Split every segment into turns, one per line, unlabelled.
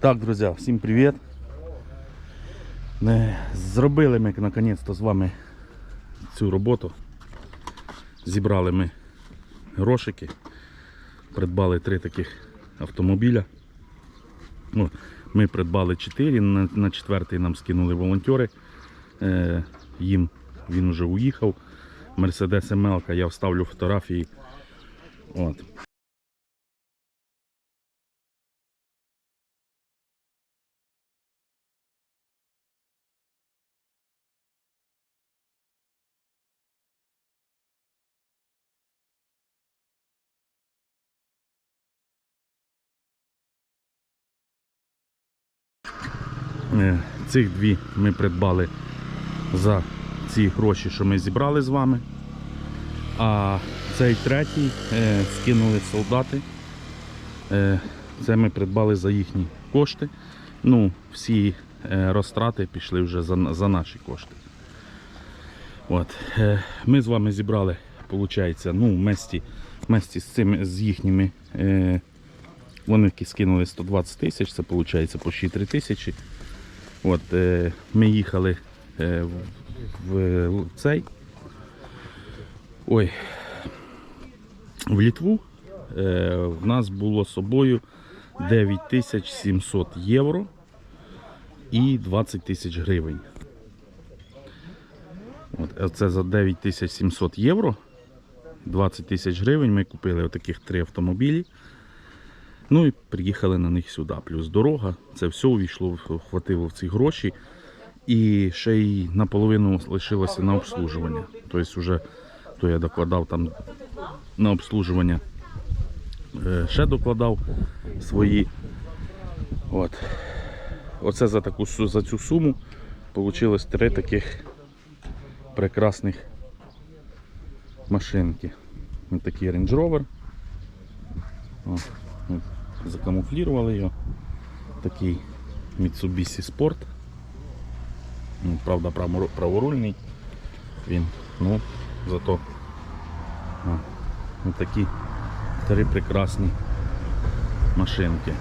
Так, друзі, всім привіт. Зробили ми наконець-то з вами цю роботу. Зібрали ми грошики, придбали три таких автомобіля. Ну, ми придбали чотири, на, четвертий нам скинули волонтери. Е, їм він вже уїхав. Мерседес МЛ, я вставлю фотографії. От. Цих дві ми придбали за ці гроші, що ми зібрали з вами. А цей третій е, скинули солдати. Е, це ми придбали за їхні кошти. Ну, всі е, розтрати пішли вже за, за наші кошти. От. Е, ми з вами зібрали, виходить, ну, вместе, вместе з, цими, з їхніми. Е, вони скинули 120 тисяч, це виходить почти 3 тисячі. От, е, ми їхали е, в, цей. Ой, в Літву. Е, в нас було з собою 9700 євро і 20 тисяч гривень. От, це за 9700 євро. 20 тисяч гривень ми купили отаких три автомобілі. Ну і приїхали на них сюди. Плюс дорога. Це все увійшло, вхватило в ці гроші. І ще й наполовину лишилося на обслужування. Тобто, вже то я докладав там на обслужування. Е, Ще докладав свої. От. Оце за таку за цю суму вийшло три таких прекрасних машинки. Ось такий Range Rover. О, закамуфлірували його. Такий Mitsubishi Sport. Ну, правда, праворульний. Він, ну, зато а, ось такі три прекрасні машинки.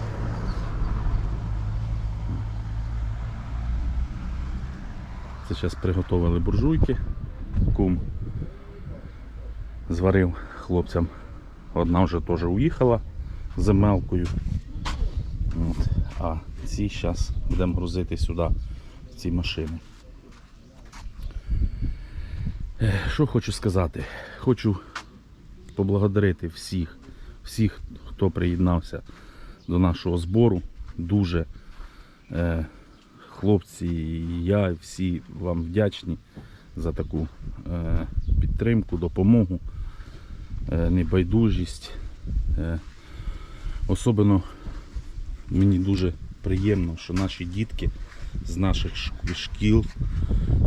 Це зараз приготували буржуйки. Кум зварив хлопцям. Одна вже теж уїхала з мелкою. От. А ці зараз будемо грузити сюди в ці машини. Що хочу сказати? Хочу поблагодарити всіх, всіх, хто приєднався до нашого збору. Дуже е, хлопці і я всі вам вдячні за таку е, підтримку, допомогу, е, небайдужість. Е, особливо мені дуже приємно, що наші дітки з наших шкіл,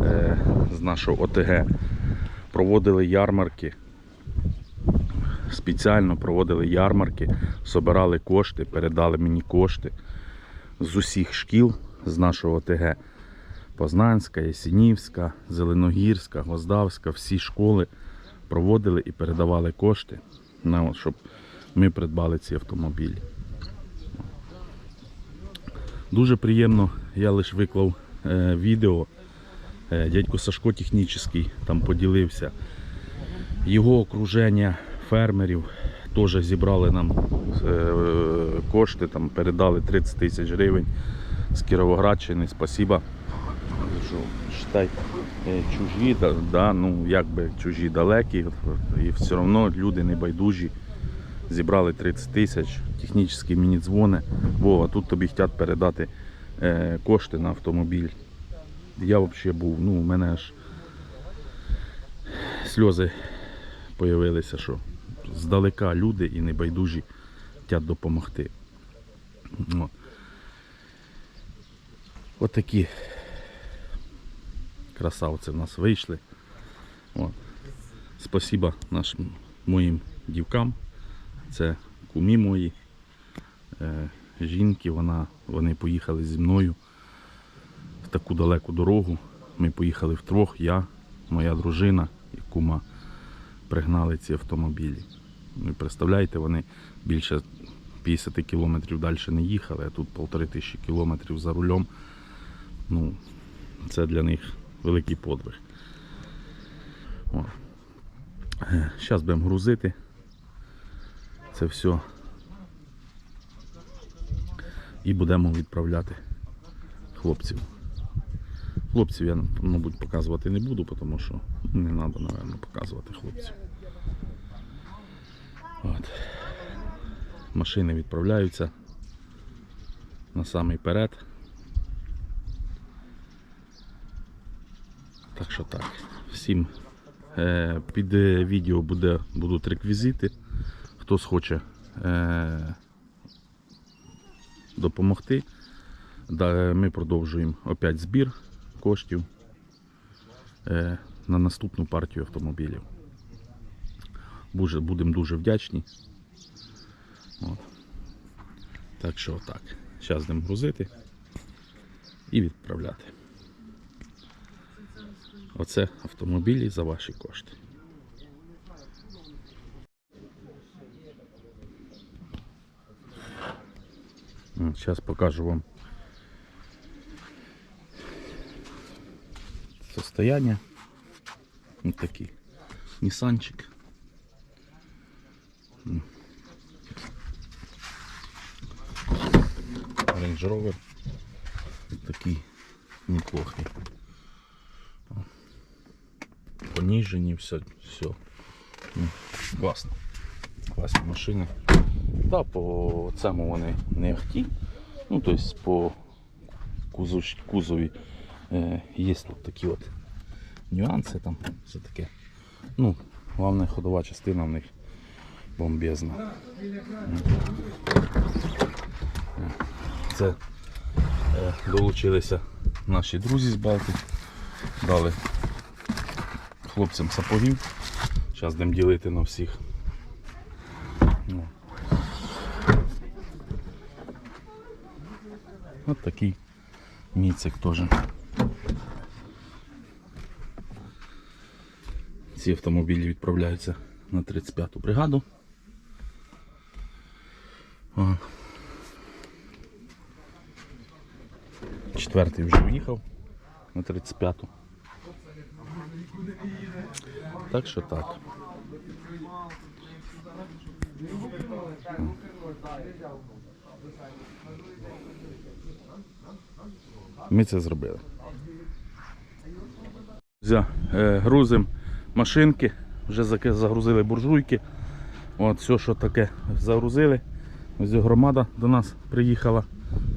е, з нашого ОТГ проводили ярмарки. Спеціально проводили ярмарки, собирали кошти, передали мені кошти з усіх шкіл з нашого ОТГ. Познанська, Ясінівська, Зеленогірська, Гвоздавська, всі школи проводили і передавали кошти, щоб ми придбали ці автомобілі. Дуже приємно, я лише виклав е, відео. Е, дядько Сашко технічний там поділився. Його окруження фермерів теж зібрали нам е, кошти, там передали 30 тисяч гривень з Кіровоградщини. Спасіба. Що, е, чужі, да, ну якби чужі далекі, і все одно люди небайдужі. Зібрали 30 тисяч, технічний мені дзвони. Вова, тут тобі хочуть передати е, кошти на автомобіль. Я взагалі був, ну у мене аж сльози появилися, що здалека люди і небайдужі хочуть допомогти. От. От такі красавці в нас вийшли. От. Спасибо нашим моїм дівкам. Це кумі мої. Е, жінки, вона, вони поїхали зі мною в таку далеку дорогу. Ми поїхали втрьох, я, моя дружина і кума пригнали ці автомобілі. Ви представляєте, вони більше 50 кілометрів далі не їхали, а тут полтори тисячі кілометрів за рулем. Ну, це для них великий подвиг. Зараз будемо грузити. Це все. І будемо відправляти хлопців. Хлопців я, мабуть, показувати не буду, тому що не треба, напевно, показувати хлопців. От. Машини відправляються на самий перед. Так що так. Всім е, під е, відео буде, будуть реквізити. Хто схоче е, допомогти. Да, ми продовжуємо опять збір коштів е, на наступну партію автомобілів. Будемо дуже вдячні. От. Так що так. Зараз будемо грузити і відправляти. Оце автомобілі за ваші кошти. Зараз покажу вам состояние. Вот такий Нісанчик. М. Range Rover. Вот такий неплохий. О. Понижені, все, все. Ну, класно. Класні Да, по цьому вони не ахті. Ну, тобто по кузов, кузові е, є тут такі от нюанси там, все таке. Ну, головне ходова частина в них бомбезна. Це е, долучилися наші друзі з Балти. Дали хлопцям сапогів. Зараз будемо ділити на всіх. Ну. От такий міцик теж. Ці автомобілі відправляються на 35-ту бригаду. О. Четвертий вже в'їхав на 35-ту. Так що так. Ми це зробили. Е, грузимо машинки, вже загрузили буржуйки. От все, що таке загрузили. Ось громада до нас приїхала.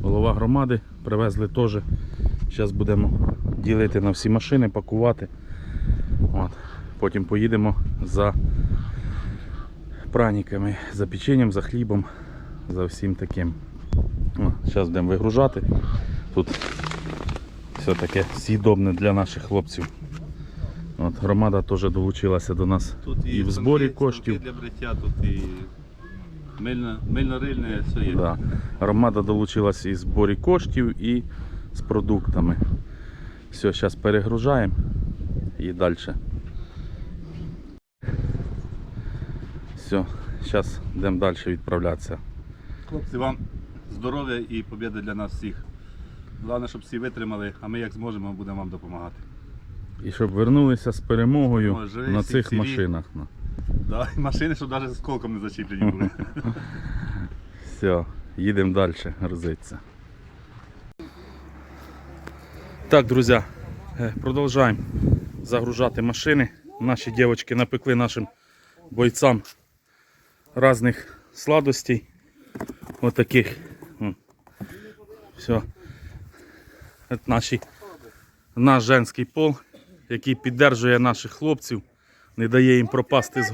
Голова громади привезли теж. Зараз будемо ділити на всі машини, пакувати. От. Потім поїдемо за праниками, за печенням, за хлібом, за всім таким. Зараз будемо вигружати. Тут все таке з'їдобне для наших хлопців. От, громада теж долучилася до нас
Тут
і в зборі
станки-
коштів.
станки для бриття, тут і мильно, мильно-рильне, все є.
Да. Громада долучилась і в зборі коштів, і з продуктами. Все, зараз перегружаємо і далі. Все, зараз йдемо далі відправлятися.
Хлопці, вам здоров'я і побіди для нас всіх. Головне, щоб всі витримали, а ми як зможемо, будемо вам допомагати.
І щоб вернулися з перемогою
Може,
на
всі
цих
цілі.
машинах. Ну.
Да, і машини, щоб навіть з колком не зачіплені були.
Все, їдемо далі грузитися. Так, друзі, е, продовжуємо загружати машини. Наші дівчатки напекли нашим бойцям різних сладостей. Отаких. Все. Це наші, наш женський пол, який підтримує наших хлопців, не дає їм пропасти з,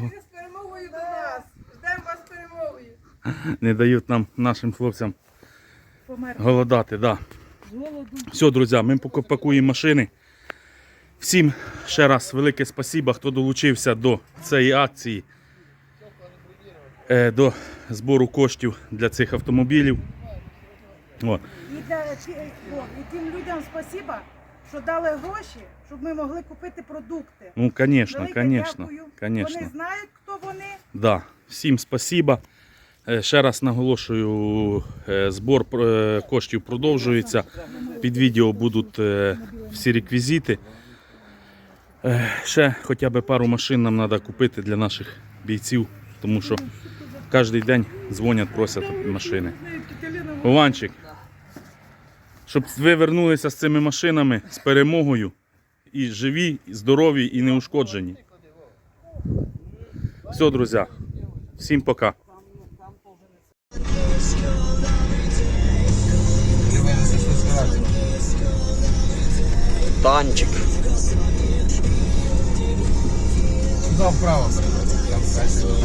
не дають нам, нашим хлопцям голодати. Да. Все, друзі, ми пакуємо машини. Всім ще раз велике спасибо, хто долучився до цієї акції, е, до збору коштів для цих автомобілів. О,
І, для, ті- і тим людям спасіба, що дали гроші, щоб ми могли купити продукти.
ну, звісно, звісно,
Вони знають, хто вони.
Да. Всім спасибо. Е, Ще раз наголошую, е, збор е, коштів продовжується. Під відео будуть всі реквізити. Ще хоча б пару машин нам треба купити для наших бійців, тому що кожен день дзвонять, просять машини. Ованчик, щоб ви вернулися з цими машинами з перемогою і живі, і здорові і неушкоджені. Все, друзі, всім пока.
Танчик.
Туди вправо.